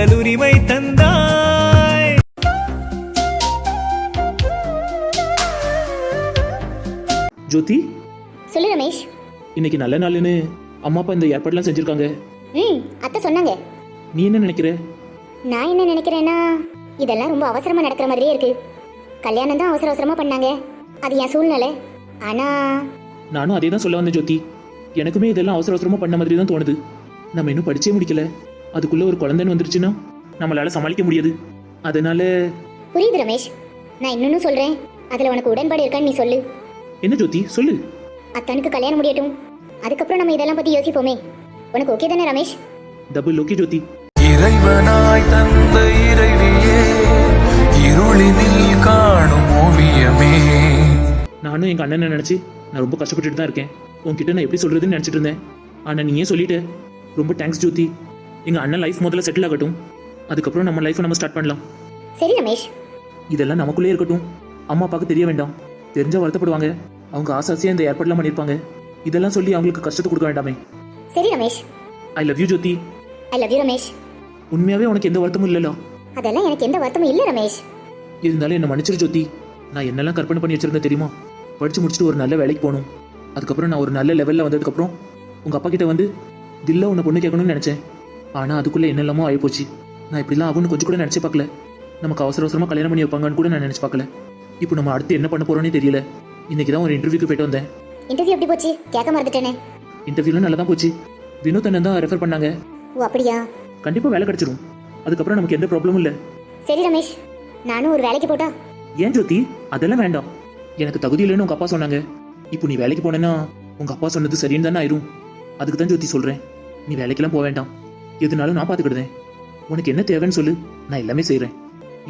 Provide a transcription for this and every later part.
உடல் உரிமை தந்தாய். ஜோதி? சொல்லு ரமேஷ். இன்னைக்கு நல்ல நாளுன்னு அம்மா அப்பா இந்த ஏற்பாடுலாம் செஞ்சிருக்காங்க. ம் அத்தை சொன்னாங்க. நீ என்ன நினைக்கிற? நான் என்ன நினைக்கிறேன்னா இதெல்லாம் ரொம்ப அவசரமா நடக்கிற மாதிரியே இருக்கு. கல்யாணம் தான் அவசர அவசரமா பண்ணாங்க. அது என் சூழ்நிலை. ஆனா நானும் அதே தான் சொல்ல வந்தேன் ஜோதி. எனக்குமே இதெல்லாம் அவசர அவசரமா பண்ண மாதிரி தான் தோணுது. நம்ம இன்னும் படிச்சே முடிக்கல. அதுக்குள்ள ஒரு குழந்தைன்னு வந்துருச்சுன்னா நம்மளால சமாளிக்க முடியாது. அதனால புரியுது ரமேஷ். நான் இன்னொன்னு சொல்றேன். அதுல உனக்கு உடன்பாடு இருக்கான்னு நீ சொல்லு. என்ன ஜோதி? சொல்லு. அத்தனுக்கு கல்யாணம் முடியட்டும். அதுக்கப்புறம் நம்ம இதெல்லாம் பத்தி யோசிப்போமே. உனக்கு ஓகே தானே ரமேஷ்? டபுள் ஓகே ஜோதி. இறைவனாய் தந்த இறைவியே இருளினில் காணும் ஓவியமே. நானும் எங்க அண்ணனை நினைச்சு நான் ரொம்ப கஷ்டப்பட்டுட்டு தான் இருக்கேன். உன்கிட்ட நான் எப்படி சொல்றதுன்னு நினைச்சிட்டு இருந்தேன். ஆனா நீ ஏன் சொல்லிட்ட. ரொம்ப தேங்க்ஸ் ஜோதி. எங்க அண்ணன் லைஃப் முதல்ல செட்டில் ஆகட்டும். அதுக்கப்புறம் நம்ம லைஃப்பை நம்ம ஸ்டார்ட் பண்ணலாம். சரி ரமேஷ். இதெல்லாம் நமக்குள்ளே இருக்கட்டும். அம்மா அப்பாவுக்கு தெரிய வேண்டாம். தெரிஞ்சா வருத்தப்படுவாங்க. அவங்க ஆசை ஆசையாக இந்த ஏற்பாடுலாம் பண்ணியிருப்பாங்க இதெல்லாம் சொல்லி அவங்களுக்கு கஷ்டத்தை கொடுக்க வேண்டாமே. சரி Ramesh. I love you Jyothi I love you Ramesh. உண்மையாவே உனக்கு எந்த வருத்தமும் இல்லைல்ல அதெல்லாம் எனக்கு எந்த வருத்தமும் இல்லை ரமேஷ். இருந்தாலும் என்ன மன்னிச்சிரு ஜோதி நான் என்னெல்லாம் கற்பனை பண்ணி வச்சிருந்தேன் தெரியுமா? படிச்சு முடிச்சுட்டு ஒரு நல்ல வேலைக்கு போகணும். அதுக்கப்புறம் நான் ஒரு நல்ல லெவலில் வந்ததுக்கப்புறம் உங்கள் அப்பா கிட்ட வந்து தில்ல உன்னை பொண்ணு கேட்கணும்னு நினச்சேன். ஆனால் அதுக்குள்ளே என்னெல்லாமோ ஆகிப்போச்சு நான் இப்படிலாம் ஆகும்னு கொஞ்சம் கூட நினச்சி பார்க்கல. நமக்கு அவசர அவசரமாக கல்யாணம் பண்ணி வைப்பாங்கன்னு கூட நான் நினச்சி பார்க்கல. இப்போ நம்ம அடுத்து என்ன பண்ண போகிறோன்னே தெரியல. இன்னைக்கு தான் ஒரு இன்டர்வியூக்கு போயிட்டு வந்தேன். இன்டர்வியூ எப்படி போச்சு? கேட்க மறந்துட்டேனே இன்டர்வியூலாம் நல்லா தான் போச்சு. வினோத் அண்ணன் தான் ரெஃபர் பண்ணாங்க. ஓ அப்படியா? கண்டிப்பாக வேலை கிடைச்சிரும். அதுக்கப்புறம் நமக்கு எந்த ப்ராப்ளமும் இல்லை. சரி ரமேஷ். நானும் ஒரு வேலைக்கு போட்டா? ஏன் ஜோதி? அதெல்லாம் வேண்டாம். எனக்கு தகுதி இல்லைன்னு உங்க அப்பா சொன்னாங்க. இப்போ நீ வேலைக்கு போனேன்னா உங்க அப்பா சொன்னது சரின்னு தானே ஆயிரும். அதுக்கு தான் ஜோதி சொல்றேன். நீ வேலைக்கெல்லாம் போக வேண்டாம். எதுனாலும் நான் பார்த்துக்கிடுதேன். உனக்கு என்ன தேவைன்னு சொல்லு. நான் எல்லாமே செய்றேன்.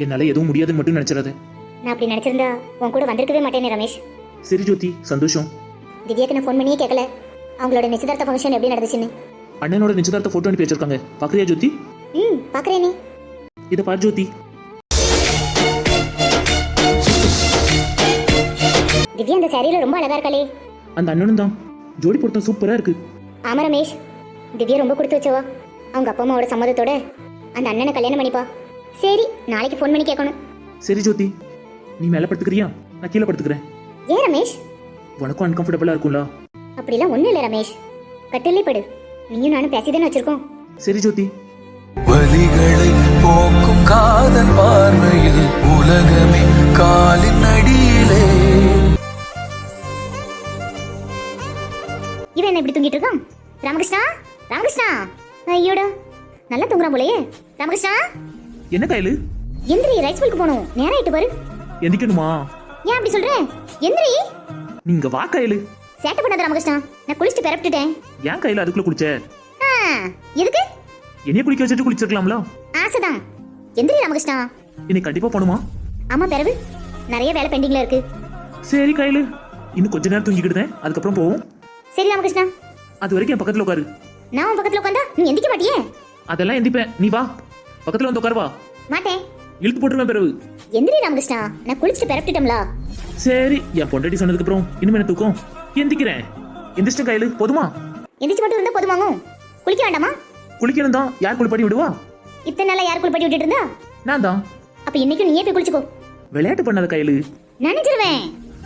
என்னால எதுவும் முடியாதுன்னு மட்டும் நினைச்சிடாத. நான் அப்படி நினைச்சிருந்தா உன் கூட வந்திருக்கவே மாட்டேனே ரமேஷ். சரி ஜோதி. சந்தோஷம். திவ்யாக்கு நான் ஃபோன் பண்ணியே கேட்கல அவங்களோட நிச்சயதார்த்த ஃபங்க்ஷன் எப்படி நடந்துச்சுன்னு. அண்ணனோட நிச்சயதார்த்த போட்டோ அனுப்பி வச்சிருக்காங்க. பாக்குறியா ஜோதி? ம் பார்க்குறேனே இதை பாரு ஜோதி. திவ்யா அந்த சாரியில ரொம்ப அழகா இருக்காளே. அந்த அண்ணனும் தான். ஜோடி பொருத்தம் சூப்பரா இருக்கு. ஆமா ரமேஷ். திவ்யா ரொம்ப கொடுத்து வச்சவா. அவங்க அப்பா அம்மாவோட சம்மதத்தோட அந்த அண்ணனை கல்யாணம் பண்ணிப்பா. சரி நாளைக்கு ஃபோன் பண்ணி கேட்கணும். சரி ஜோதி. நீ மேல படுத்துக்கிறியா? நான் கீழே படுத்துக்கிறேன். ஏன் ரமேஷ்? உனக்கும் அன்கம்ஃபர்டபுளா இருக்கும்ல. அப்படிலாம் ஒன்றும் இல்லை ரமேஷ். கட்டிலே படு. நீயும் நானும் பேசிதானே வச்சிருக்கோம். சரி ஜோதி. வலிகளை போக்கும் காதல் பார்வையில் உலகமே காலின் அடியிலே. இவன் என்ன இப்படி தூங்கிட்டு இருக்கான்? ராமகிருஷ்ணா? ராமகிருஷ்ணா? ஐயோடா நல்லா தூங்குறான் போலயே. ராமகிருஷ்ணா? என்ன கையில? எந்திரி ரைஸ் மில்க்கு போகணும். நேரம் ஆயிட்டு பாரு. எந்திக்கணுமா? ஏன் அப்படி சொல்ற? எந்திரி. நீங்க வா கையில. சேட்டை பண்ணாத ராமகிருஷ்ணா. நான் குளிச்சுட்டு பிறப்பிட்டுட்டேன் ஏன் கையில அதுக்குள்ள குளிச்ச? எதுக்கு? என்னைய குளிக்க வச்சுட்டு குளிச்சிருக்கலாம்ல? ஆசைதான். எந்திரி ராமகிருஷ்ணா. இன்னைக்கு கண்டிப்பா போணுமா? ஆமா பிறகு. நிறைய வேலை பெண்டிங்ல இருக்கு. சரி கையில. இன்னும் கொஞ்ச நேரம் தூங்கிக்கிட்டேன் அதுக்கப்புறம் போவோம். சரி ராமகிருஷ்ணா. அது வரைக்கும் என் பக்கத்துல உட்காரு. நான் உன் பக்கத்துல உட்காந்தா நீ எந்திக்க மாட்டியே? அதெல்லாம் எந்திப்பேன். நீ வா. பக்கத்துல வந்து உட்காரு வா. மாட்டேன். இழுத்து போட்டுருவேன் பிறகு. எந்திரி ராமகிருஷ்ணா. நான் குளிச்சுட்டு பிறப்பிட்டுட்டோம்ல சரி என் பொண்டாட்டி சொன்னதுக்கு அப்புறம் இனிமே என்ன தூக்கம்? எந்திக்கிறேன். எந்திரிச்சிட்டேன் கையில. போதுமா? எந்திரிச்சு மட்டும் இருந்தா போதுமாங்கும் குளிக்க வேண்டாமா? குளிக்கணும் தான். யார் குளிப்பாட்டி விடுவா? இத்தனை நாளா யார் குளிப்பாட்டி விட்டுட்டு இருந்தா? நான் தான். அப்ப இன்னைக்கு நீயே போய் குளிச்சுக்கோ. விளையாட்டு பண்ணாத கையில. நினைச்சிருவேன்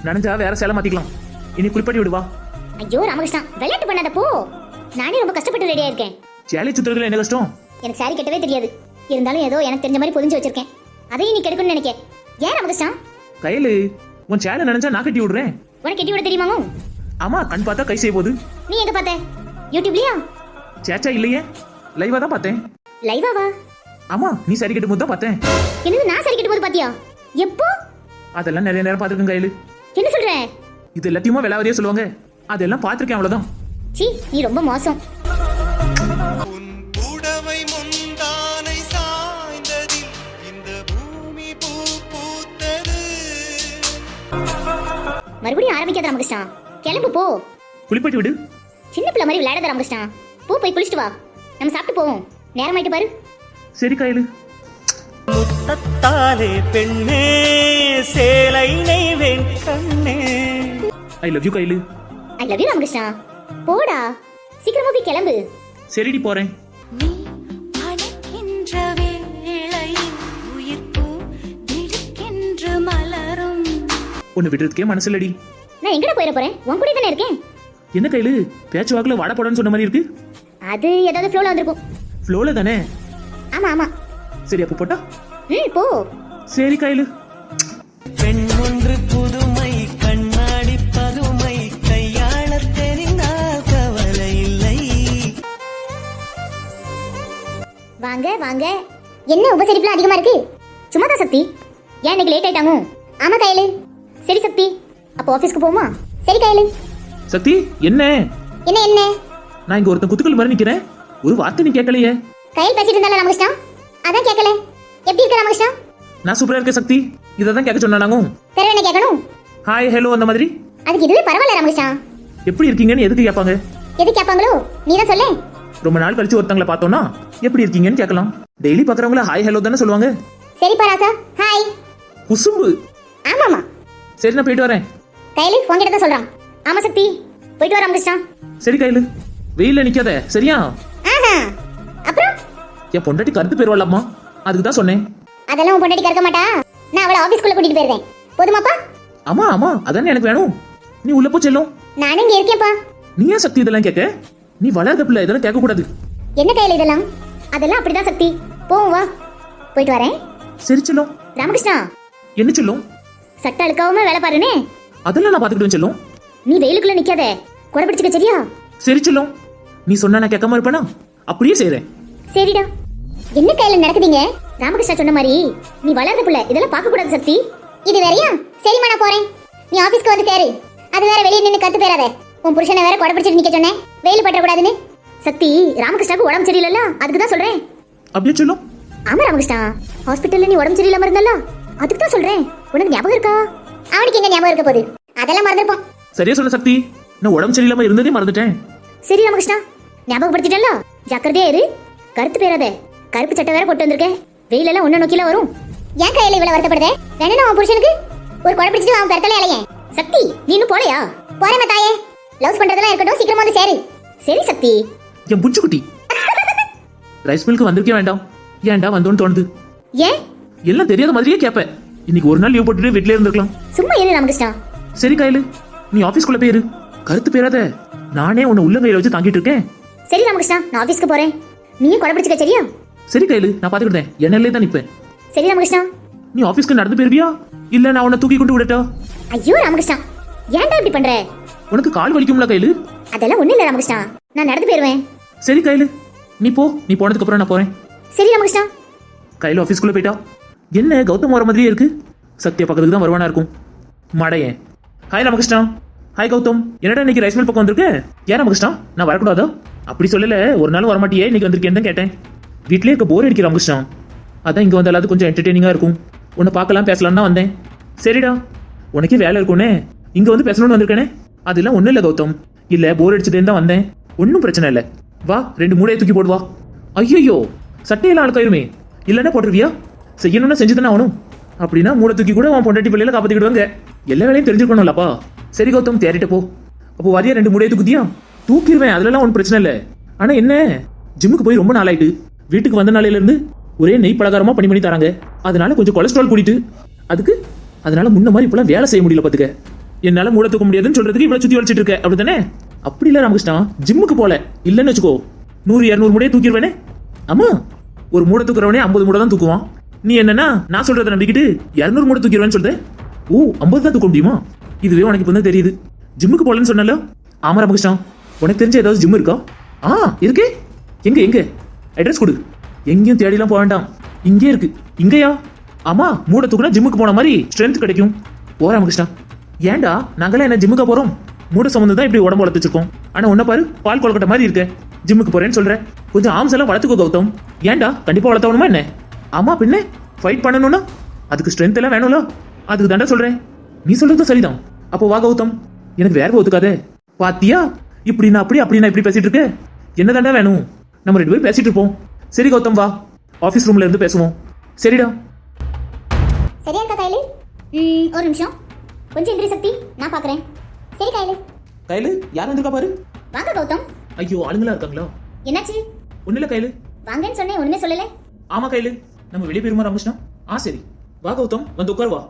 நனைஞ்சா வேற சேலை மாத்திக்கலாம். இனி குளிப்பாட்டி விடுவா. ஐயோ ராமகிருஷ்ணா. விளையாட்டு பண்ணாத போ. நானே ரொம்ப கஷ்டப்பட்டு ரெடியா இருக்கேன் சேலை சுத்துறதுல என்ன கஷ்டம்? எனக்கு சாரி கட்டவே தெரியாது. இருந்தாலும் ஏதோ எனக்கு தெரிஞ்ச மாதிரி புரிஞ்சு வச்சிருக்கேன். அதையும் நீ கெடுக்கணும்னு நினைக்க ஏன் ராமகிருஷ்ணா கையில உன் சேலை நினைச்சா நான் கட்டி விடுறேன். உனக்கு கெட்டி விட தெரியுமாமோ ஆமா கண் பார்த்தா கை செய்ய போகுது. நீ எங்க பார்த்த? யூடியூப்லயா? சேச்சா இல்லையே? லைவா தான் பார்த்தேன். லைவாவா ஆமா நீ சரி கட்டும் போது தான் பார்த்தேன். என்னது நான் சரி கெட்டு போது பாத்தியா எப்போ? அதெல்லாம் நிறைய நேரம் பார்த்துருக்கேன் கையில. என்ன சொல்ற? இது எல்லாத்தையுமே விளாவதியே சொல்லுவாங்க? அதெல்லாம் பார்த்துருக்கேன் அவ்வளவுதான். சீ நீ ரொம்ப மோசம். மறுபடியும் ஆரம்பிக்காத ராமகிருஷ்ணா. கிளம்பு போ. குளிப்பாட்டி விடு. சின்ன பிள்ளை மாதிரி விளையாடாத ராமகிருஷ்ணா. போ போய் குளிச்சுட்டு வா. நம்ம சாப்பிட்டு போவோம். நேரமாயிட்டு பாரு. சரி கையில. முத்தத்தாலே பெண்ணே சேலை நெய்வேன் கண்ணே. ஐ லவ் யூ கையில. I love you Ramakrishna. போடா. சீக்கிரமா போய் கிளம்பு. சரிடி போறேன். உன்னை விடுறதுக்கே மனசு நான் எங்கட போயிட போறேன்? உன் தானே இருக்கேன்? என்ன கையில? பேச்சு வாக்குல வாட போடன்னு சொன்ன மாதிரி இருக்கு. அது ஏதாவது ஃப்ளோல வந்திருக்கும். ஃப்ளோல தானே? ஆமா ஆமா. சரி அப்ப போட்டா? ம் போ. சரி கையில. வாங்க வாங்க. என்ன உபசரிப்புலாம் அதிகமா இருக்கு? சும்மா தான் சக்தி. ஏன் இன்னைக்கு லேட் ஆயிட்டாங்க? ஆமா கையலு. சரி சக்தி. அப்போ ஆபீஸ்க்கு போமா சரி கையலு. சக்தி என்ன? என்ன என்ன? நான் இங்க ஒருத்தன் குத்துக்கள் மாதிரி நிக்கிறேன். ஒரு வார்த்தை நீ கேட்கலையே. கையில் பேசிட்டு இருந்தால ராமகிருஷ்ணா? அதான் கேட்கல. எப்படி இருக்க ராமகிருஷ்ணா? நான் சூப்பரா இருக்கேன் சக்தி. இதை தான் கேட்க சொன்னாங்க வேற என்ன கேட்கணும்? ஹாய் ஹலோ அந்த மாதிரி. அதுக்கு இதுவே பரவாயில்ல ராமகிருஷ்ணா. எப்படி இருக்கீங்கன்னு எதுக்கு கேட்பாங்க? எது கேட்பாங்களோ? நீ தான் சொல்ல. ரொம்ப நாள் கழிச்சு ஒருத்தங்களை பார்த்தோம்னா எப்படி இருக்கீங்கன்னு கேட்கலாம். டெய்லி பாக்குறவங்கள ஹாய் ஹலோ தானே சொல்லுவாங்க. சரிப்பா ராசா ஹாய் குசும்பு. ஆமாமா சரி நான் போயிட்டு வரேன். கையில உங்ககிட்ட தான் சொல்றான். ஆமா சக்தி. போயிட்டு வா ராமகிருஷ்ணா சரி கையில. வெயில்ல நிக்காத சரியா? அப்புறம்? என் பொண்டாட்டி கருத்து போயிருவாள்லம்மா அதுக்கு தான் சொன்னேன். அதெல்லாம் உன் பொண்டாட்டி கறக்க மாட்டா? நான் அவளை ஆபீஸ்க்குள்ள கூட்டிட்டு போயிருந்தேன் போதுமாப்பா? ஆமா ஆமா. அதானே எனக்கு வேணும். நீ உள்ள போ செல்லும். நானும் இங்க இருக்கேன்ப்பா. நீ ஏன் சக்தி இதெல்லாம் கேட்க? நீ வளர்ந்த பிள்ளை இதெல்லாம் கேட்க கூடாது என்ன கையில இதெல்லாம்? அதெல்லாம் அப்படிதான் சக்தி. போவோம் வா. போயிட்டு வரேன். சரி செல்லும். ராமகிருஷ்ணா. என்ன செல்லும்? சட்டை அழுக்காம வேலை பாருனே. அதெல்லாம் நான் பாத்துக்கிட்டேன் செல்லும். நீ வெயிலுக்குள்ள நிக்காத. கொடை பிடிச்சுக்க சரியா? சரி செல்லும். நீ சொன்னா நான் கேட்காம இருப்பேனா? அப்படியே செய்றேன். சரிடா. என்ன கையில நடக்குதுங்க? ராமகிருஷ்ணா சொன்ன மாதிரி நீ வளர்ந்த புள்ள. இதெல்லாம் பார்க்க கூடாது சக்தி. இது வேறயா? சரிம்மா நான் போறேன். நீ ஆபீஸ்க்கு வந்து சேரு. அது வேற வெளியே நின்னு கத்து போயிடாத உன் புருஷனை வேற கொடை பிடிச்சிட்டு நிக்க சொன்னேன். வெயில் பற்ற கூடாதுன்னு சக்தி ராமகிருஷ்ணாக்கு உடம்பு சரியில்லைல்ல? அதுக்கு தான் சொல்றேன். அப்படியே செல்லும் ஆமா ராமகிருஷ்ணா. ஹாஸ்பிட்டல்ல நீ உடம்பு சரியில்லாம இருந்தல்ல அதுக்கு தான் சொல்றேன். உனக்கு ஞாபகம் இருக்கா? அவனுக்கு எங்க ஞாபகம் இருக்க போகுது? அதெல்லாம் மறந்துருப்பான் சரியா சொன்ன சக்தி. நான் உடம்பு சரியில்லாம இருந்ததே மறந்துட்டேன். சரி ராமகிருஷ்ணா. ஞாபகப்படுத்திட்டல ஜாக்கிரதையா இரு. கருத்து பேராத. கருப்பு சட்டை வேற போட்டு வந்திருக்கேன். வெயிலெல்லாம் ஒண்ணு நோக்கில வரும். ஏன் கையில இவ்வளவு வருத்தப்படுதே? வேணும் அவன் புருஷனுக்கு? ஒரு கொடை பிடிச்சிட்டு அவன் பெருத்தல இலையே சக்தி நீ இன்னும் போலையா? போறேன் தாயே. லவ்ஸ் பண்றதெல்லாம் இருக்கட்டும் சீக்கிரமா வந்து சேரு. சரி சக்தி. என் புச்சுக்குட்டி. ரைஸ் மில்க்கு வந்திருக்கே வேண்டாம். ஏன்டா வந்தோன்னு தோணுது? ஏன்? எல்லாம் தெரியாத மாதிரியே கேட்பேன் இன்னைக்கு ஒரு நாள் லீவ் போட்டுட்டு வீட்லயே இருந்திருக்கலாம். சும்மா இரு ராமகிருஷ்ணா. சரி கையில. நீ ஆபீஸ்க்குள்ள போயிரு. கருத்து பேராத. நானே உன்னை உள்ளங்கையில வச்சு தாங்கிட்டு இருக்கேன். சரி ராமகிருஷ்ணா நான் ஆபீஸ்க்கு போறேன். நீயும் கொடை பிடிச்சுக்க சரியா? சரி கையில. நான் பாத்துக்கிட்டேன். என்எல்லே தான் நிப்பேன். சரி ராமகிருஷ்ணா. நீ ஆபீஸ்க்கு நடந்து போயிருவியா? இல்ல நான் உன்னை தூக்கி கொண்டு விடட்டா? ஐயோ ராமகிருஷ்ணா. ஏன்டா இப்படி பண்ற? உனக்கு கால் வலிக்கும்ல கையில? அதெல்லாம் ஒண்ணு இல்ல ராமகிருஷ்ணா நான் நடந்து போயிருவேன். சரி கையில. நீ போ. நீ போனதுக்கு அப்புறம் நான் போறேன். சரி ராமகிருஷ்ணா கையில ஆபீஸ்க்குள்ள போயிட்டா. என்ன கௌதம் வர மாதிரியே இருக்கு? சத்யா பக்கத்துக்கு தான் வருவானா இருக்கும். மடையன். Hi Ramakrishna hi Gautham. என்னடா இன்னைக்கு ரைஸ் மில் பக்கம் வந்திருக்கு? ஏன் ராமகிருஷ்ணா நான் வரக்கூடாதா? அப்படி சொல்லல ஒரு நாள் வரமாட்டியே இன்னைக்கு வந்திருக்கேன்னு தான் கேட்டேன். வீட்லயே இருக்க போர் அடிக்கிற ராமகிருஷ்ணா அதான் இங்க வந்தாலாவது கொஞ்சம் என்டர்டெய்னிங்கா இருக்கும். உன்னை பார்க்கலாம் பேசலாம் தான் வந்தேன். சரிடா. உனக்கே வேலை இருக்கும்னே. இங்க வந்து பேசணும்னு வந்திருக்கேனே? அதெல்லாம் ஒண்ணும் இல்ல கௌதம். இல்ல போர் அடிச்சுட்டேன்னு தான் வந்தேன். ஒன்றும் பிரச்சனை இல்லை. வா ரெண்டு மூடையை தூக்கி போடுவா ஐயோ சட்டையெல்லாம் அழுக்காயிருமே. இல்லைன்னா போட்டுருவியா? செய்யணும்னா செஞ்சு தானே ஆகணும். அப்படின்னா மூளை தூக்கி கூட உன் பொண்டாட்டி பிள்ளையில காப்பாத்திக்கிடுவாங்க. எல்லா வேலையும் தெரிஞ்சுக்கணும்லப்பா சரி கௌதம் தேறிட்டு போ. அப்போ வரியா ரெண்டு மூடையை தூக்குதியா? தூக்கிடுவேன் அதுலலாம் ஒன்றும் பிரச்சனை இல்லை. ஆனால் என்ன? ஜிம்முக்கு போய் ரொம்ப நாளாயிட்டு. வீட்டுக்கு வந்த நாளையிலேருந்து ஒரே நெய் பலகாரமாக பண்ணி பண்ணி தராங்க. அதனால கொஞ்சம் கொலஸ்ட்ரால் கூட்டிட்டு அதுக்கு அதனால முன்ன மாதிரி இப்பெல்லாம் வேலை செய்ய முடியல பார்த்துக்க என்னால மூட தூக்க முடியாதுன்னு சொல்றதுக்கு இவ்வளவு சுத்தி வச்சுட்டு இருக்க. அப்படித்தானே? அப்படி இல்ல ராமகிருஷ்ணா. ஜிம்முக்கு போல. இல்லைன்னு வச்சுக்கோ. நூறு இரநூறு மூடையை தூக்கிடுவேனே. ஆமா ஒரு மூடை தூக்குறவனே ஐம்பது மூட தான் தூக்குவான். நீ என்னன்னா நான் சொல்றதை நம்பிக்கிட்டு இரநூறு மூட தூக்கிடுவேன்னு சொல்ற. ஓ ஐம்பது தான் தூக்க முடியுமா? இதுவே உனக்கு இப்போ தான் தெரியுது. ஜிம்முக்கு போலன்னு சொன்னல? ஆமா ராமகிருஷ்ணா. உனக்கு தெரிஞ்ச ஏதாவது ஜிம் இருக்கா? ஆ இருக்கு. எங்க எங்க? அட்ரஸ் கொடு. எங்கேயும் தேடிலாம் போக வேண்டாம். இங்கே இருக்கு. இங்கேயா? ஆமா மூடை தூக்குனா ஜிம்முக்கு போன மாதிரி ஸ்ட்ரென்த் கிடைக்கும். ஓ ராமகிருஷ்ணா. ஏன்டா நாங்களாம் என்ன ஜிம்முக்கு போறோம்? மூட சம்மந்து தான் இப்படி உடம்பு வளர்த்து வச்சிருக்கோம் ஆனா உன்ன பாரு பால் கொலக்கட்டை மாதிரி இருக்க. ஜிம்முக்கு போறேன்னு சொல்ற. கொஞ்சம் ஆம்ஸ் எல்லாம் வளர்த்துக்கோ கௌதம். ஏன்டா கண்டிப்பா வளர்த்தவனுமா என்ன? ஆமா பின்ன ஃபைட் பண்ணணும்னா? அதுக்கு ஸ்ட்ரென்த் எல்லாம் வேணும்ல? அதுக்கு தாண்டா சொல்றேன் நீ சொல்றது சரிதான். அப்போ வா கௌதம். எனக்கு வேர்வை ஒத்துக்காதே. பாத்தியா? இப்படி நான் அப்படி அப்படி நான் இப்படி பேசிட்டு இருக்கேன் என்ன தாண்டா வேணும்? நம்ம ரெண்டு பேரும் பேசிட்டு இருப்போம். சரி கௌதம் வா. ஆஃபீஸ் ரூம்ல இருந்து பேசுவோம். சரிடா. சரியா ஒரு நிமிஷம். கொஞ்சம் எந்திரி சக்தி நான் பார்க்கறேன். சரி கையில. கையில? யார் வந்திருக்கா பாரு? வாங்க கௌதம். ஐயோ ஆளுங்களா இருக்காங்களா? என்னாச்சு? ஒண்ணு இல்ல கையில. வாங்கன்னு சொன்னேன் ஒண்ணுமே சொல்லல. ஆமா கையில. நம்ம வெளியே போயிருமா ராமகிருஷ்ணா ஆ சரி. வா கௌதம் வந்து உட்கார் வா.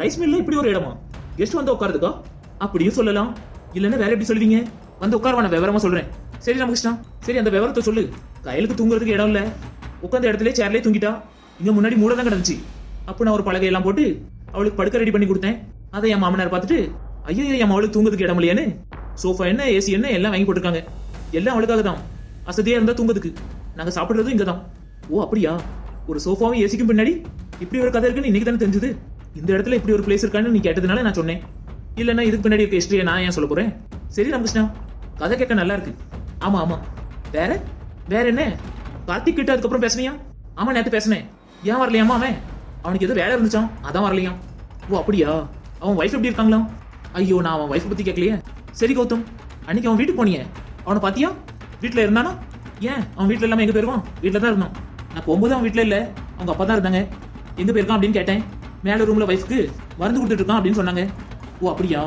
ரைஸ் மில்ல இப்படி ஒரு இடமா? கெஸ்ட் வந்து உட்காருதுக்கா? அப்படியும் சொல்லலாம். இல்லைன்னா வேற எப்படி சொல்லுவீங்க? வந்து உட்காருவா நான் விவரமா சொல்றேன். சரி ராமகிருஷ்ணா சரி அந்த விவரத்தை சொல்லு. கையலுக்கு தூங்குறதுக்கு இடம் இல்ல. உட்காந்த இடத்துல சேர்லயே தூங்கிட்டா. இங்க முன்னாடி மூட தான் கிடந்துச்சு. அப்போ நான் ஒரு பலகை எல்லாம் போட்டு அவளுக்கு படுக்க ரெடி பண்ணி கொடுத்தேன். அதை என் மாமனார் பார்த்துட்டு ஐயோ என் அவளுக்கு தூங்குறதுக்கு இடம் இல்லையான்னு? சோஃபா என்ன ஏசி என்ன எல்லாம் வாங்கி போட்டிருக்காங்க. எல்லாம் அவளுக்காக தான். வசதியாக இருந்தால் தூங்குறதுக்கு. நாங்கள் சாப்பிட்றதும் இங்கே தான் ஓ அப்படியா? ஒரு சோஃபாவும் ஏசிக்கும் பின்னாடி? இப்படி ஒரு கதை இருக்குன்னு இன்னைக்கு தானே தெரிஞ்சது? இந்த இடத்துல இப்படி ஒரு பிளேஸ் இருக்கான்னு நீ கேட்டதுனால நான் சொன்னேன். இல்லைன்னா இதுக்கு பின்னாடி இருக்க ஹிஸ்டரியை நான் ஏன் சொல்ல போகிறேன் சரி ராமகிருஷ்ணா. கதை கேட்க நல்லா இருக்கு. ஆமாம் ஆமாம் வேற? வேற என்ன? கார்த்திக் கிட்ட அதுக்கப்புறம் பேசுனியா? ஆமா நேற்று பேசினேன். ஏன் வரலையாமா அவன்? அவனுக்கு எதுவும் வேலை இருந்துச்சான் அதான் வரலையாம். ஓ அப்படியா? அவன் ஒய்ஃப் எப்படி இருக்காங்களா? ஐயோ நான் அவன் ஒய்ஃப் பத்தி கேட்கலையே. சரி கௌதம். அன்னைக்கு அவன் வீட்டுக்கு போனியே. அவனை பாத்தியா? வீட்டுல இருந்தானா? ஏன்? அவன் வீட்டுல இல்லாம எங்க போயிருவான் வீட்டுல தான் இருந்தான் நான் போகும்போது அவன் வீட்டுல இல்ல. அவங்க அப்பா தான் இருந்தாங்க. எங்க போயிருக்கான் அப்படின்னு கேட்டேன். மேல ரூம்ல ஒய்ஃப்க்கு மருந்து கொடுத்துட்டு இருக்கான் அப்படின்னு சொன்னாங்க. ஓ அப்படியா?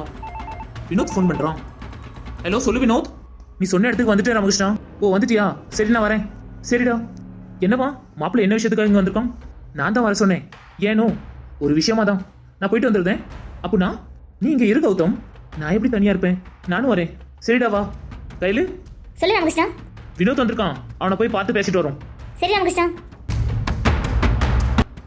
வினோத் ஃபோன் பண்றான். ஹலோ சொல்லு வினோத். நீ சொன்ன இடத்துக்கு வந்துட்டு ராமகிருஷ்ணா? ஓ வந்துட்டியா? சரி நான் வரேன். சரிடா. என்னவா மாப்பிள்ளை என்ன விஷயத்துக்காக இங்க வந்திருக்கான்? நான் தான் வர சொன்னேன். ஏனோ? ஒரு விஷயமா தான் நான் போயிட்டு வந்துருந்தேன். அப்படின்னா நீ இங்க இரு கௌதம். நான் எப்படி தனியா இருப்பேன்? நானும் வரேன். சரிடா வா. கையில. சொல்லு ராமகிருஷ்ணா. வினோத் வந்திருக்கான். அவனை போய் பார்த்து பேசிட்டு வரோம். சரி ராமகிருஷ்ணா.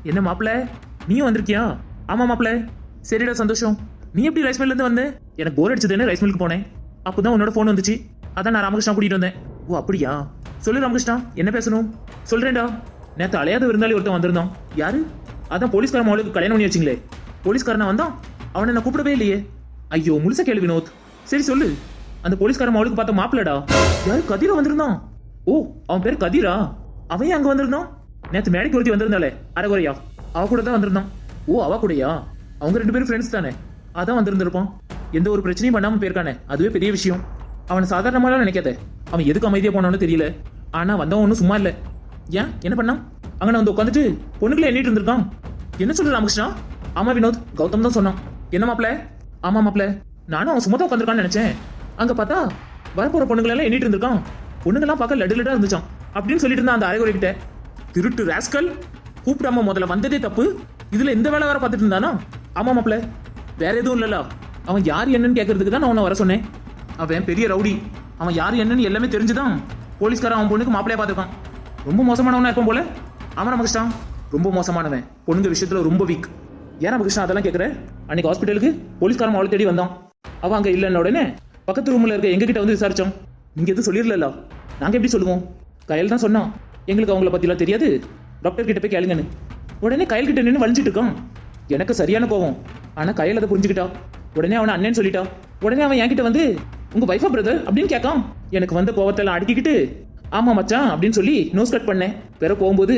என்ன மாப்பிள்ள நீயும் வந்திருக்கியா? ஆமா மாப்பிள்ள சரிடா சந்தோஷம். நீ எப்படி ரைஸ் மில்ல இருந்து வந்த? எனக்கு போர் அடிச்சதுன்னு ரைஸ் மில்லுக்கு போனேன். அப்பதான் உன்னோட ஃபோன் வந்துச்சு. அதான் நான் ராமகிருஷ்ணா கூட்டிட்டு வந்தேன். ஓ அப்படியா? சொல்லு ராமகிருஷ்ணா என்ன பேசணும்? சொல்றேன்டா. நேத்து அலையாத விருந்தாளி ஒருத்தன் வந்திருந்தான். யாரு? அதான் போலீஸ்காரன் அவளுக்கு கல்யாணம் பண்ணி வச்சிங்களே. போலீஸ்காரனா வந்தான்? அவனை நான் கூப்பிடவே இல்லையே. ஐயோ முழுசா கேள்வி வினோத். சரி சொல்லு. அந்த போலீஸ்காரன் அவளுக்கு பார்த்த மாப்பிளடா யாரு கதிரா வந்திருந்தான்? ஓ அவன் பேர் கதிரா. அவன் அங்க வந்திருந்தான்? நேத்து மேடைக்கு ஒருத்தி வந்திருந்தாளே அரைகுறையா அவ கூட தான் வந்திருந்தான். ஓ அவ கூடயா? அவங்க ரெண்டு பேரும் ஃப்ரெண்ட்ஸ் தானே. அதான் வந்திருந்திருப்பான். எந்த ஒரு பிரச்சனையும் பண்ணாம போயிருக்கானே. அதுவே பெரிய விஷயம். அவனை சாதாரணமாலாம் நினைக்காத. அவன் எதுக்கு அமைதியா போனான்னு தெரியல. ஆனா வந்தவன் ஒன்றும் சும்மா இல்ல. ஏன்? என்ன பண்ணான் அங்கன வந்து உட்காந்துட்டு பொண்ணுக்குள்ள எண்ணிட்டு இருந்திருக்கான். என்ன சொல்ற ராமகிருஷ்ணா? ஆமா வினோத் கௌதம் தான் சொன்னான். என்ன மாப்ள ஆமா மாப்ள நானும் அவன் சும்மா தான் உட்காந்துருக்கான்னு நினைச்சேன். அங்க பார்த்தா வரப்போற பொண்ணுங்களெல்லாம் எண்ணிட்டு இருந்திருக்கான். பொண்ணுங்கெல்லாம் பார்க்க லட்டு லட்டா இருந்துச்சான் அப்படின்னு சொல்லிட்டு இருந்தான் அந்த அரைகுறை கிட்ட திருட்டு ராஸ்கல் கூப்பிடாம முதல்ல வந்ததே தப்பு. இதுல இந்த வேலை வேற பார்த்துட்டு இருந்தானா? ஆமா மாப்ள வேற எதுவும் இல்லல. அவன் யார் என்னன்னு கேட்கறதுக்கு தான் நான் உன்னை வர சொன்னேன். அவன் பெரிய ரவுடி. அவன் யார் என்னன்னு எல்லாமே தெரிஞ்சுதான் போலீஸ்காரன் அவன் பொண்ணுக்கு மாப்பிளைய பார்த்துருக்கான். ரொம்ப மோசமானவனா இருப்பான் போல. ஆமா நமக்கு ரொம்ப மோசமானவன். பொண்ணுங்க விஷயத்துல ரொம்ப வீக் ஏன் ராமகிருஷ்ணா அதெல்லாம் கேட்குற அன்னைக்கு ஹாஸ்பிட்டலுக்கு போலீஸ்காரன் அவளை தேடி வந்தான். அவன் அங்கே இல்லைன்ன உடனே பக்கத்து ரூமில் இருக்க எங்ககிட்ட வந்து விசாரித்தோம் நீங்கள் எதுவும் சொல்லிடல நாங்கள் எப்படி சொல்லுவோம்? கையில் தான் சொன்னான். எங்களுக்கு அவங்கள பற்றிலாம் தெரியாது. டாக்டர் கிட்ட போய் கேளுங்கன்னு. உடனே கையில் கிட்ட நின்று வலிஞ்சிட்டு இருக்கான். எனக்கு சரியான கோவம். ஆனால் கையில் அதை புரிஞ்சுக்கிட்டா. உடனே அவனை அண்ணன் சொல்லிட்டா. உடனே அவன் என்கிட்ட வந்து உங்கள் வைஃபா பிரதர் அப்படின்னு கேட்கான். எனக்கு வந்த கோவத்தெல்லாம் அடுக்கிக்கிட்டு ஆமா மச்சான் அப்படின்னு சொல்லி நோஸ் கட் பண்ணேன். பிற போகும்போது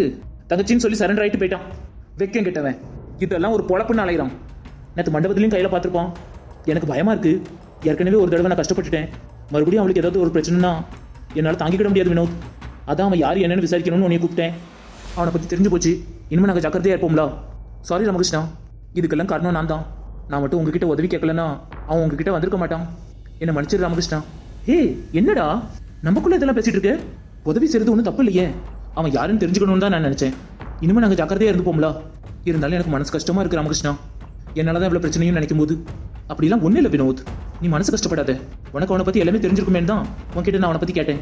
தங்கச்சின்னு சொல்லி சரண்டர் ஆகிட்டு போயிட்டான். வெக்கம் கெட்டவன். இதெல்லாம் ஒரு பொழப்புன்னு அலைகிறான் நேற்று மண்டபத்துலையும் கையில் பார்த்துருப்பான் எனக்கு பயமா இருக்கு. ஏற்கனவே ஒரு தடவை நான் கஷ்டப்பட்டுட்டேன். மறுபடியும் அவளுக்கு ஏதாவது ஒரு பிரச்சனைனா என்னால் தாங்கிக்கிட முடியாது வினோத். அதான் அவன் யார் என்னன்னு விசாரிக்கணும்னு உன்னை கூப்பிட்டேன். அவனை பற்றி தெரிஞ்சு போச்சு. இனிமேல் நாங்கள் ஜாக்கிரதையாக இருப்போம்ல. சாரி ராமகிருஷ்ணா. இதுக்கெல்லாம் காரணம் நான் தான். நான் மட்டும் உங்ககிட்ட உதவி கேட்கலன்னா அவன் உங்ககிட்ட வந்திருக்க மாட்டான். என்னை மன்னிச்சிரு ராமகிருஷ்ணா. ஏய் என்னடா? நமக்குள்ள இதெல்லாம் பேசிட்டு இருக்க? உதவி செய்யறது ஒன்றும் தப்பு இல்லையே. அவன் யாருன்னு தெரிஞ்சுக்கணும்னு தான் நான் நினைச்சேன். இனிமேல் நாங்கள் ஜாக்கிரதையாக இருந்துப்போம்ல. இருந்தாலும் எனக்கு மனசு கஷ்டமா இருக்கு ராமகிருஷ்ணா. என்னால தான் இவ்வளோ பிரச்சனையும் நினைக்கும் போது அப்படிலாம் ஒன்றும் இல்லை வினோத். நீ மனசு கஷ்டப்படாத. உனக்கு அவனை பற்றி எல்லாமே தெரிஞ்சிருக்குமே தான் உன்கிட்ட நான் அவனை பற்றி கேட்டேன்.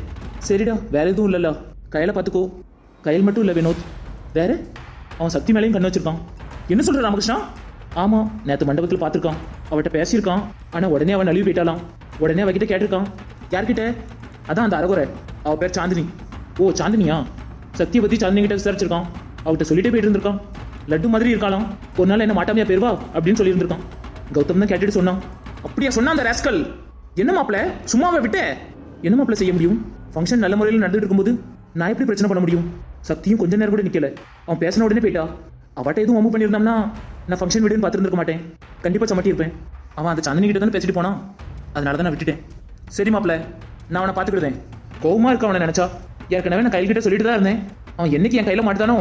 சரிடா வேற எதுவும் இல்லைல்ல. கையில் பார்த்துக்கோ கையில் மட்டும் இல்லை வினோத். வேற? அவன் சக்தி மேலேயும் கண்ணு வச்சிருக்கான். என்ன சொல்ற ராமகிருஷ்ணா? ஆமா நேற்று மண்டபத்தில் பார்த்துருக்கான் அவட்ட பேசியிருக்கான். ஆனால் உடனே அவன் நழுவி போயிட்டாலாம் உடனே அவகிட்ட கேட்டிருக்கான். யார்கிட்ட? அதான் அந்த அரகுறை அவ பேர் சாந்தினி. ஓ சாந்தினியா? சக்தியை பற்றி சாந்தினி கிட்ட விசாரிச்சிருக்கான். அவகிட்ட சொல்லிட்டே போயிட்டு இருந்திருக்கான். லட்டு மாதிரி இருக்காளாம். ஒரு நாள் என்ன மாட்டாமையா பேருவா அப்படின்னு சொல்லியிருந்திருக்கான். கௌதம் தான் கேட்டுட்டு சொன்னான். அப்படியா சொன்னா அந்த ரேஸ்கல் என்ன மாப்பிள? சும்மாவை விட்ட? என்ன மாப்பிள செய்ய முடியும்? ஃபங்க்ஷன் நல்ல முறையில் நடந்துட்டு இருக்கும்போது நான் எப்படி பிரச்சனை பண்ண முடியும்? சக்தியும் கொஞ்ச நேரம் கூட நிக்கல. அவன் பேசின உடனே போயிட்டா. அவட்ட எதுவும் ஒம்பு பண்ணியிருந்தோம்னா நான் ஃபங்க்ஷன் வீடுன்னு பார்த்துருந்துருக்க மாட்டேன். கண்டிப்பாக சமட்டியிருப்பேன். அவன் அந்த சந்தினி கிட்ட தானே பேசிட்டு போனான். அதனால தான் நான் விட்டுட்டேன். சரி மாப்பிள நான் அவனை பார்த்துக்கிடுவேன் கோவமா இருக்க அவனை நினைச்சா. ஏற்கனவே நான் கையில் கிட்ட சொல்லிட்டு தான் இருந்தேன். அவன் என்னைக்கு என் கையில் மாட்டானோ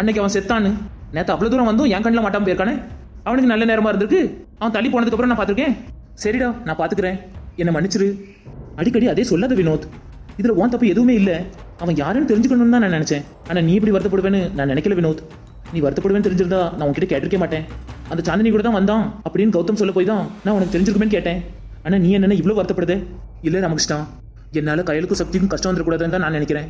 அன்னைக்கு அவன் செத்தான்னு. நேற்று அவ்வளோ தூரம் வந்தும் என் கண்ணில் மாட்டாம போயிருக்கானே? அவனுக்கு நல்ல நேரமாக இருந்திருக்கு. அவன் தள்ளி போனதுக்கப்புறம் நான் பார்த்துருக்கேன். சரிடா நான் பார்த்துக்கிறேன். என்னை மன்னிச்சிரு. அடிக்கடி அதே சொல்லாத வினோத். இதில் ஓன் தப்பு எதுவுமே இல்லை. அவன் யாருன்னு தெரிஞ்சுக்கணும்னு தான் நான் நினச்சேன். ஆனால் நீ இப்படி வருத்தப்படுவேன்னு நான் நினைக்கல வினோத். நீ வருத்தப்படுவேன்னு தெரிஞ்சிருந்தா நான் உன்கிட்ட கேட்டிருக்க மாட்டேன். அந்த சாந்தினி கூட தான் வந்தான். அப்படின்னு கௌதம் சொல்ல போய் தான் நான் உனக்கு தெரிஞ்சிருக்குமேன்னு கேட்டேன். ஆனால் நீ என்னென்ன இவ்வளோ வருத்தப்படுது? இல்லை ராமகிருஷ்ணா. என்னால் கையலுக்கும் சக்திக்கும் கஷ்டம் வந்துடக்கூடாதுன்னு தான் நான் நினைக்கிறேன்.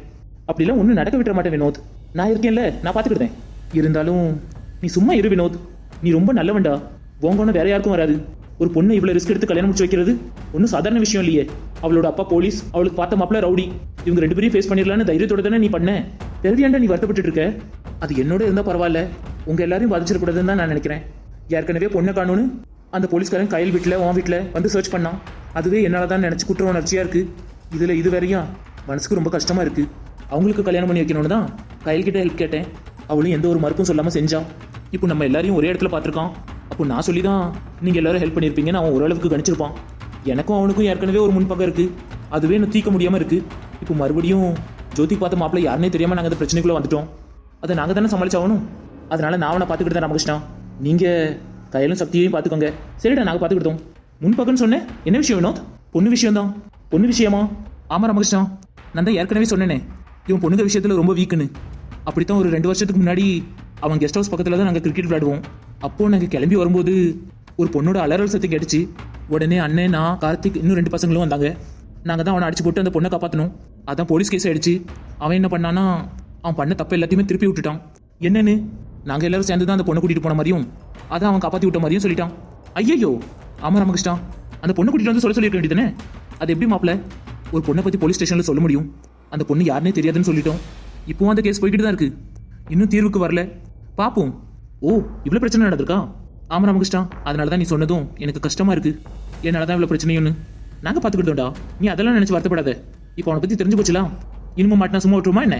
அப்படிலாம் ஒன்றும் நடக்க விட்டுற மாட்டேன் வினோத். நான் இருக்கேன்ல நான் பார்த்துக்கிட்டேன். இருந்தாலும் நீ சும்மா இரு வினோத். நீ ரொம்ப நல்லவன்டா. உங்கன்னு வேற யாருக்கும் வராது. ஒரு பொண்ணை இவ்வளோ ரிஸ்க் எடுத்து கல்யாணம் முடிச்சு வைக்கிறது ஒன்றும் சாதாரண விஷயம் இல்லையே. அவளோட அப்பா போலீஸ் அவளுக்கு பார்த்த மாப்பிள்ள ரவுடி. இவங்க ரெண்டு பேரையும் ஃபேஸ் பண்ணிடலான்னு தைரியத்தோட தானே நீ பண்ண. தெரியாண்டா நீ வருத்தப்பட்டு இருக்க? அது என்னோட இருந்தா பரவாயில்ல. உங்க எல்லாரையும் பாதிச்சிடக்கூடாதுன்னு தான் நான் நினைக்கிறேன். ஏற்கனவே பொண்ணை காணும்னு அந்த போலீஸ்காரன் கையில் வீட்டில் உன் வீட்டில் வந்து சர்ச் பண்ணான். அதுவே என்னால் தான் நினச்சி குற்ற உணர்ச்சியாக இருக்கு. இதில் இது வரையும் மனசுக்கு ரொம்ப கஷ்டமா இருக்கு. அவங்களுக்கு கல்யாணம் பண்ணி வைக்கணும்னு தான் கையல்கிட்ட ஹெல்ப் கேட்டேன். அவளும் எந்த ஒரு மறுப்பும் சொல்லாமல் செஞ்சா. இப்போ நம்ம எல்லாரையும் ஒரே இடத்துல பார்த்துருக்கோம் அப்போ நான் சொல்லி தான் நீங்கள் எல்லாரும் ஹெல்ப் பண்ணியிருப்பீங்கன்னு அவன் ஓரளவுக்கு கணிச்சிருப்பான். எனக்கும் அவனுக்கும் ஏற்கனவே ஒரு முன்பக்கம் இருக்குது அதுவே இன்னும் தீர்க்க முடியாமல் இருக்குது இப்போ மறுபடியும் ஜோதி பார்த்த மாப்பிள்ள யாருனே தெரியாமல் நாங்கள் அந்த பிரச்சனைக்குள்ளே வந்துட்டோம். அதை நாங்கள் தானே சமாளிச்சாகணும்? அதனால் நான் அவனை பார்த்துக்கிட்டு தான் ராமகிருஷ்ணா. நீங்கள் கையிலும் சக்தியையும் பார்த்துக்கோங்க. சரிடா நாங்கள் பார்த்துக்கிட்டோம். முன்பக்கம்னு சொன்னேன். என்ன விஷயம் வினோத்? பொண்ணு விஷயம் தான் பொண்ணு விஷயமா? ஆமாம் ராமகிருஷ்ணா. நான் தான் ஏற்கனவே சொன்னேனே. இவன் பொண்ணுங்க விஷயத்தில் ரொம்ப வீக்குன்னு அப்படித்தான் ஒரு ரெண்டு வருஷத்துக்கு முன்னாடி அவன் கெஸ்ட் ஹவுஸ் பக்கத்தில் தான் நாங்கள் கிரிக்கெட் விளையாடுவோம். அப்போது நாங்கள் கிளம்பி வரும்போது ஒரு பொண்ணோட அலறல் சத்தம் கேட்டுச்சு. உடனே அண்ணன் நான் கார்த்திக் இன்னும் ரெண்டு பசங்களும் வந்தாங்க. நாங்கள் தான் அவனை அடிச்சு போட்டு அந்த பொண்ணை காப்பாற்றணும் அதான் போலீஸ் கேஸ் ஆயிடுச்சு. அவன் என்ன பண்ணான்னா அவன் பண்ண தப்பு எல்லாத்தையுமே திருப்பி விட்டுட்டான். என்னன்னு? நாங்கள் எல்லாரும் சேர்ந்து தான் அந்த பொண்ணை கூட்டிகிட்டு போன மாதிரியும் அதான் அவன் காப்பாற்றி விட்ட மாதிரியும் சொல்லிட்டான். ஐயையோ! ஆமா ராமகிருஷ்ணா அந்த பொண்ணை கூட்டிகிட்டு வந்து சொல்ல சொல்லியிருக்க வேண்டியதானே அது எப்படி மாப்பிள? ஒரு பொண்ணை பற்றி போலீஸ் ஸ்டேஷனில் சொல்ல முடியும். அந்த பொண்ணு யாருனே தெரியாதுன்னு சொல்லிட்டோம். இப்போவும் அந்த கேஸ் போய்கிட்டு தான் இருக்கு. இன்னும் தீர்வுக்கு வரல. பார்ப்போம் ஓ இவ்வளோ பிரச்சனை நடந்திருக்கா? ஆமா ராமகிருஷ்ணா. அதனால தான் நீ சொன்னதும் எனக்கு கஷ்டமா இருக்கு. என்னால தான் இவ்வளோ பிரச்சனையும்னு நாங்கள் பார்த்துக்கிட்டோம்டா நீ அதெல்லாம் நினச்சி வருத்தப்படாத. இப்போ அவனை பற்றி தெரிஞ்சு போச்சுலாம். இனிமே மாட்டினா சும்மா விட்டுருமா என்ன?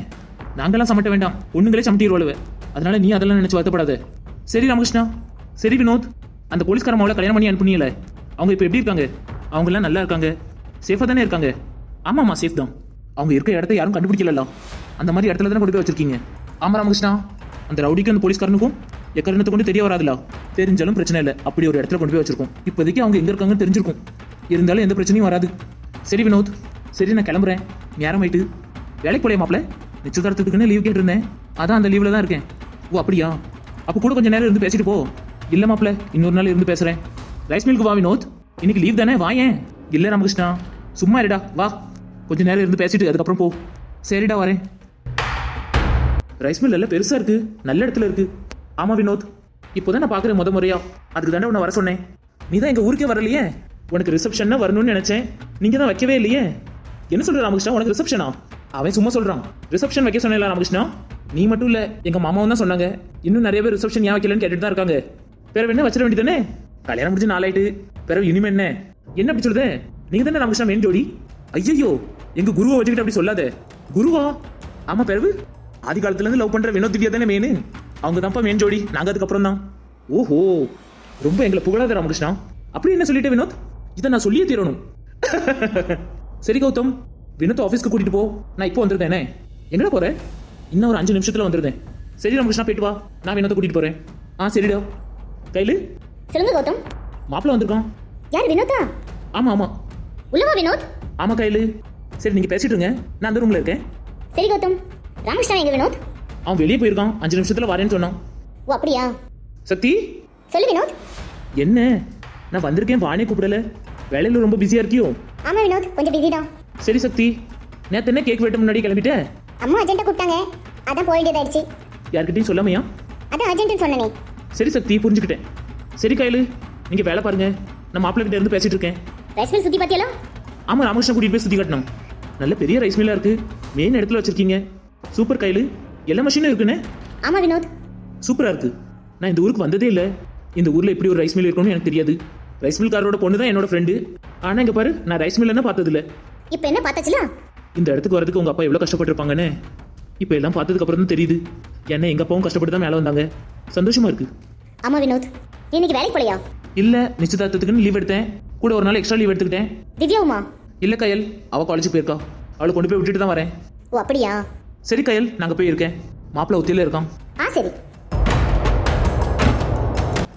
நாங்கெல்லாம் சமட்ட வேண்டாம். ஒன்றுங்களே சமட்டிடுவாளுவ அதனால நீ அதெல்லாம் நினச்சி வருத்தப்படாத. சரி ராமகிருஷ்ணா. சரி வினோத். அந்த போலீஸ்கார மாவளை கல்யாணம் பண்ணி அனுப்புனீங்களே அவங்க இப்போ எப்படி இருக்காங்க? அவங்களாம் நல்லா இருக்காங்க. சேஃபாக தானே இருக்காங்க? ஆமாம்மா சேஃப் தான். அவங்க இருக்க இடத்த யாரும் கண்டுபிடிக்கலாம் அந்த மாதிரி இடத்துல தானே கொண்டு போய் வச்சிருக்கீங்க? ஆமாம் ராமகிருஷ்ணா. அந்த ரவுடிக்கு அந்த போலீஸ்காரனுக்கும் எக்கரணத்தை கொண்டு தெரிய வராதுல தெரிஞ்சாலும் பிரச்சனை இல்லை. அப்படி ஒரு இடத்துல கொண்டு போய் வச்சிருக்கோம். இப்போதைக்கு அவங்க எங்கே இருக்காங்கன்னு தெரிஞ்சிருக்கும். இருந்தாலும் எந்த பிரச்சனையும் வராது. சரி வினோத். சரி நான் கிளம்புறேன். நேரம் ஆயிட்டு. வேலைக்கு போலையா மாப்பிள? நிச்சயதார்த்தத்துக்குன்னு லீவ் கேட்டிருந்தேன். அதான் அந்த லீவில் தான் இருக்கேன். ஓ அப்படியா? அப்போ கூட கொஞ்சம் நேரம் இருந்து பேசிட்டு போ. இல்லை மாப்பிள இன்னொரு நாள் இருந்து பேசுகிறேன் ரைஸ் மில்க்கு வா வினோத். இன்னைக்கு லீவ் தானே? வாயேன் இல்லை ராமகிருஷ்ணா. சும்மா இருடா. வா. கொஞ்ச நேரம் இருந்து பேசிட்டு அதுக்கப்புறம் போ. சரிடா வரேன். ரைஸ் மில் எல்லாம் பெருசாக இருக்கு. நல்ல இடத்துல இருக்கு. ஆமா வினோத். இப்போதான் நான் பார்க்குறேன் முத முறையா. அதுக்கு தானே உன்னை வர சொன்னேன். நீ தான் எங்கள் ஊருக்கே வரலையே? உனக்கு ரிசப்ஷன்னா வரணும்னு நினைச்சேன். நீங்கள் தான் வைக்கவே இல்லையே? என்ன சொல்ற ராமகிருஷ்ணா? உனக்கு ரிசப்ஷனா அவன் சும்மா சொல்றான். ரிசப்ஷன் வைக்க சொன்னேன்ல ராமகிருஷ்ணா? நீ மட்டும் இல்ல எங்க மாமாவும் தான் சொன்னாங்க. இன்னும் நிறைய பேர் ரிசப்ஷன் ஏன் வைக்கலன்னு கேட்டுட்டு தான் இருக்காங்க. பிறகு என்ன வச்சிட வேண்டியதானே கல்யாணம் முடிஞ்சு நாளாயிட்டு. பிறகு இனிமே என்ன? என்ன அப்படி சொல்லுதே நீங்க தானே ராமகிருஷ்ணா மெயின் ஜோடி? ஐயோ எங்க குருவை வச்சுக்கிட்டு அப்படி சொல்லாத. குருவா? ஆமா பிறகு ஆதி காலத்துல இருந்து லவ் பண்ற வினோத் திவ்யா தானே மெயின் அவங்க தான்ப்பா மெயின் ஜோடி. நாங்க அதுக்கப்புறம் தான் ஓஹோ ரொம்ப எங்களை புகழாத ராமகிருஷ்ணா அப்படி என்ன சொல்லிட்டே வினோத்? இதை நான் சொல்லியே தீரணும். சரி கௌதம் வினோத் ஆஃபீஸ்க்கு கூட்டிட்டு போ. நான் இப்போ வந்துருந்தேனே. எங்கடா போற? இன்னும் ஒரு அஞ்சு நிமிஷத்துல வந்துருந்தேன். சரி ராமகிருஷ்ணா போயிட்டு வா. நான் வினோத்தை கூட்டிட்டு போறேன். ஆ சரிடா. கையில? சொல்லுங்க கௌதம். மாப்பிள்ள வந்திருக்கான். யார் வினோதா ஆமா ஆமா. உள்ளவா வினோத்? ஆமா கையில. சரி நீங்க பேசிட்டு இருங்க. நான் அந்த ரூம்ல இருக்கேன். சரி கௌதம். ராமகிருஷ்ணா எங்க வினோத்? அவன் வெளியே போயிருக்கான். அஞ்சு நிமிஷத்துல வரேன்னு சொன்னான். ஓ அப்படியா? சக்தி? சொல்லு வினோத். என்ன? நான் வந்திருக்கேன் வானே கூப்பிடல. வேலையில ரொம்ப பிஸியா இருக்கியோ? ஆமா வினோத் கொஞ்சம் பிஸி தான். சரி சக்தி. நேத்து என்ன கேக் வெட்ட முன்னாடி கிளம்பிட்டேன் அம்மா அர்ஜென்ட்டா கூப்பிட்டாங்க. அதான் போக வேண்டியதாயிடுச்சு யார்கிட்டயும் சொல்லாமையா? அதான் அர்ஜென்ட்னு சொன்னனே. சரி சக்தி புரிஞ்சுக்கிட்டேன். சரி கையில. நீங்க வேலை பாருங்க. நான் மாப்பிள்ளை கிட்ட இருந்து பேசிட்டு இருக்கேன். ரைஸ் மில் சுத்தி பாத்தியலாம் ஆமா ராமகிருஷ்ணன் கூட்டிட்டு போய் சுத்தி காட்டணும். நல்ல பெரிய ரைஸ் மில்லா இருக்கு. மெயின் இடத்துல வச்சிருக்கீங்க. சூப்பர் கையில எல்லா மஷினும் இருக்குண்ணே. ஆமா வினோத். சூப்பரா இருக்கு. நான் இந்த ஊருக்கு வந்ததே இல்லை. இந்த ஊர்ல இப்படி ஒரு ரைஸ் மில் இருக்கணும்னு எனக்கு தெரியாது. ரைஸ் மில்காரோட பொண்ணு தான் என்னோட ஃப்ரெண்டு ஆனா இங்க பாரு நான் ரைஸ் மில் என்ன பார்த்தது இல்ல இப்போ என்ன பார்த்தாச்சுல? இந்த இடத்துக்கு வரதுக்கு உங்க அப்பா எவ்வளவு கஷ்டப்பட்டிருப்பாங்கன்னு. இப்போ எல்லாம் பார்த்ததுக்கு அப்புறம் தான் தெரியுது. என்ன எங்க அப்பாவும் கஷ்டப்பட்டு தான் மேலே வந்தாங்க. சந்தோஷமா இருக்கு. ஆமா வினோத். இன்னைக்கு வேலைக்கு போலையா? இல்ல நிச்சயதார்த்தத்துக்குன்னு லீவ் எடுத்தேன். கூட ஒரு நாள் எக்ஸ்ட்ரா லீவ் எடுத்துக்கிட்டேன். திவ்யாவுமா? இல்ல கயல் அவ காலேஜ் போயிருக்கா. அவளை கொண்டு போய் விட்டுட்டு தான் வரேன். ஓ அப்படியா? சரி கயல் நாங்க போய் இருக்கேன் மாப்பிள்ள ஒத்தியில இருக்கான். ஆ சரி.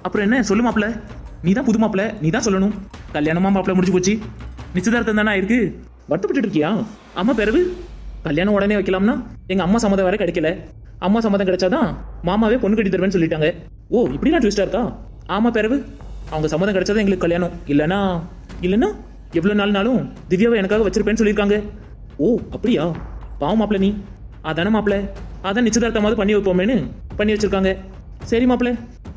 அப்புறம் என்ன? சொல்லு மாப்பிள்ள. நீ தான் புது மாப்பிள்ள. நீ தான் சொல்லணும். கல்யாணமா மாப்பிள்ள முடிஞ்சு போச்சு. நிச்சயதார்த்தம் தானே இருக்கு வருத்தப்பட்டு இருக்கியா அம்மா பிறகு கல்யாணம் உடனே வைக்கலாம்னா? எங்க அம்மா சம்மதம் வேற கிடைக்கல. அம்மா சம்மதம் கிடைச்சாதான் மாமாவே பொண்ணு கட்டி தருவேன்னு சொல்லிட்டாங்க. ஓ இப்படி நான் ட்விஸ்டா இருக்கா? ஆமாம் பிறவு? அவங்க சம்மதம் கிடைச்சா எங்களுக்கு கல்யாணம். இல்லைனா இல்லைன்னா எவ்வளோ நாள்னாலும் திவ்யாவை எனக்காக வச்சிருப்பேன்னு சொல்லியிருக்காங்க. ஓ அப்படியா? பாவம் மாப்பிள்ள நீ. அதானே மாப்பிள்ள அதான் நிச்சயதார்த்தமாவது பண்ணி வைப்போமேன்னு பண்ணி வச்சிருக்காங்க. சரி மாப்பிள்ள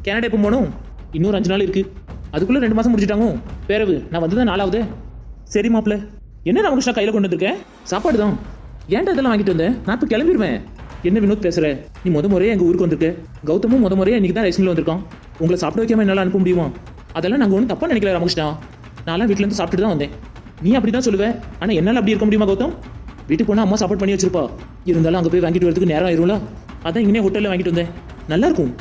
கனடா எப்போ போகணும். இன்னொரு அஞ்சு நாள் இருக்குது அதுக்குள்ளே ரெண்டு மாதம் முடிச்சிட்டாங்க. பேரவு நான் வந்து தான் நாலாவது. சரி மாப்பிள்ள என்ன ராமகிருஷ்ணா கையில் கொண்டு வந்திருக்கேன் சாப்பாடு தான் ஏன்டா இதெல்லாம் வாங்கிட்டு வந்தேன் நான் இப்போ கிளம்பிடுவேன். என்ன வினோத் பேசுற? நீ முத முறையே எங்கள் ஊருக்கு வந்திருக்க? கௌதமும் முத முறையே இன்னைக்கு தான் ரைஸ் மில்ல வந்திருக்கான். உங்களை சாப்பிட வைக்காம என்னால் அனுப்ப முடியுமா? அதெல்லாம் நாங்கள் ஒன்றும் தப்பாக நினைக்கல ராமகிருஷ்ணா. நான்லாம் வீட்டிலேருந்து சாப்பிட்டு தான் வந்தேன். நீ அப்படி தான் சொல்லுவேன் ஆனால் என்னால் அப்படி இருக்க முடியுமா கௌதம்? வீட்டுக்கு போனால் அம்மா சாப்பாடு பண்ணி வச்சிருப்பா. இருந்தாலும் அங்கே போய் வாங்கிட்டு வரதுக்கு நேரம் ஆயிரும்ல? அதான் இங்கே ஹோட்டலில் வாங்கிட்டு வந்தேன். நல்லா இருக்கும்.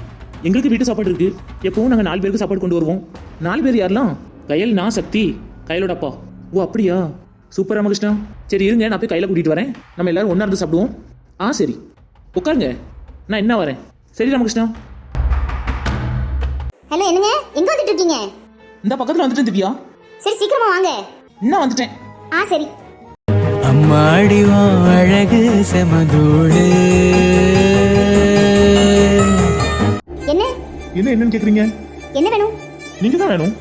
எங்களுக்கு வீட்டு சாப்பாடு இருக்கு. எப்பவும் நாங்கள் நாலு பேருக்கு சாப்பாடு கொண்டு வருவோம். நாலு பேர் யாரெல்லாம்? கயல் நான் சக்தி கையலோட அப்பா. ஓ அப்படியா? சூப்பர் ராமகிருஷ்ணா. சரி இருங்க நான் போய் கையில் கூட்டிகிட்டு வரேன். நம்ம எல்லாரும் ஒன்றா இருந்து சாப்பிடுவோம். ஆ சரி. உட்காருங்க. நான் என்ன வரேன். சரி ராமகிருஷ்ணா. ஹலோ என்னங்க? எங்க வந்துட்டு இருக்கீங்க? இந்த பக்கத்தில் வந்துட்டேன் திவ்யா சரி சீக்கிரமா வாங்க. இன்னும் வந்துட்டேன். ஆ சரி. அம்மாடி உன் அழகு செமதூளு. என்ன? என்ன என்னன்னு கேட்குறீங்க என்ன வேணும்? நீங்கள் தான் வேணும்.